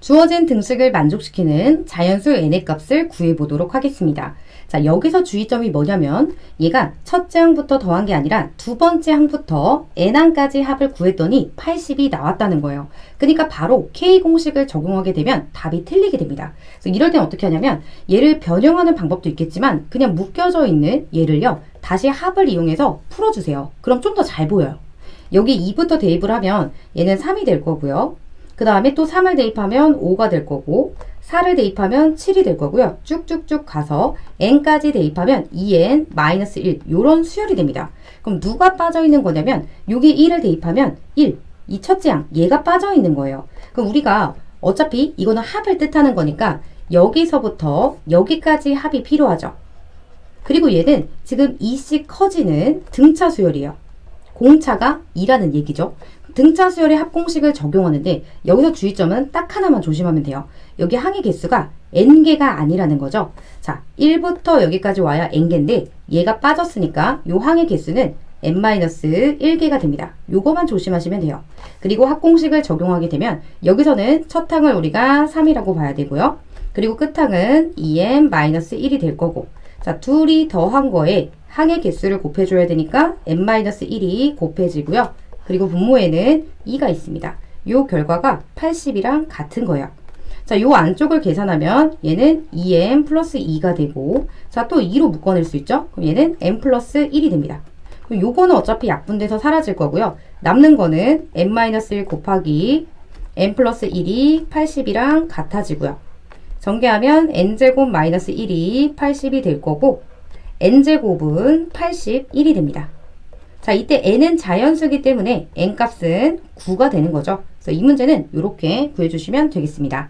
주어진 등식을 만족시키는 자연수 n의 값을 구해보도록 하겠습니다. 자, 여기서 주의점이 뭐냐면 얘가 첫째 항부터 더한 게 아니라 두 번째 항부터 n항까지 합을 구했더니 80이 나왔다는 거예요. 그러니까 바로 k 공식을 적용하게 되면 답이 틀리게 됩니다. 이럴 땐 어떻게 하냐면 얘를 변형하는 방법도 있겠지만 그냥 묶여져 있는 얘를요 다시 합을 이용해서 풀어주세요. 그럼 좀 더 잘 보여요. 여기 2부터 대입을 하면 얘는 3이 될 거고요. 그 다음에 또 3을 대입하면 5가 될 거고 4를 대입하면 7이 될 거고요. 쭉쭉쭉 가서 n까지 대입하면 2n-1 이런 수열이 됩니다. 그럼 누가 빠져 있는 거냐면 여기 1을 대입하면 1, 이 첫째 항 얘가 빠져 있는 거예요. 그럼 우리가 어차피 이거는 합을 뜻하는 거니까 여기서부터 여기까지 합이 필요하죠. 그리고 얘는 지금 2씩 커지는 등차 수열이에요. 공차가 2라는 얘기죠. 등차 수열의 합공식을 적용하는데 여기서 주의점은 딱 하나만 조심하면 돼요. 여기 항의 개수가 n개가 아니라는 거죠. 자, 1부터 여기까지 와야 n개인데 얘가 빠졌으니까 요 항의 개수는 n-1개가 됩니다. 요거만 조심하시면 돼요. 그리고 합공식을 적용하게 되면 여기서는 첫 항을 우리가 3이라고 봐야 되고요. 그리고 끝항은 2n-1이 될 거고 자, 둘이 더한 거에 항의 개수를 곱해줘야 되니까 n-1이 곱해지고요. 그리고 분모에는 2가 있습니다. 요 결과가 80이랑 같은 거예요. 자, 요 안쪽을 계산하면 얘는 2m 플러스 2가 되고 자, 또 2로 묶어낼 수 있죠? 그럼 얘는 m 플러스 1이 됩니다. 그럼 요거는 어차피 약분돼서 사라질 거고요. 남는 거는 n-1 곱하기 n 플러스 1이 80이랑 같아지고요. 전개하면 n제곱 마이너스 1이 80이 될 거고 n제곱은 81이 됩니다. 자, 이때 n은 자연수기 때문에 n 값은 9가 되는 거죠. 그래서 이 문제는 이렇게 구해주시면 되겠습니다.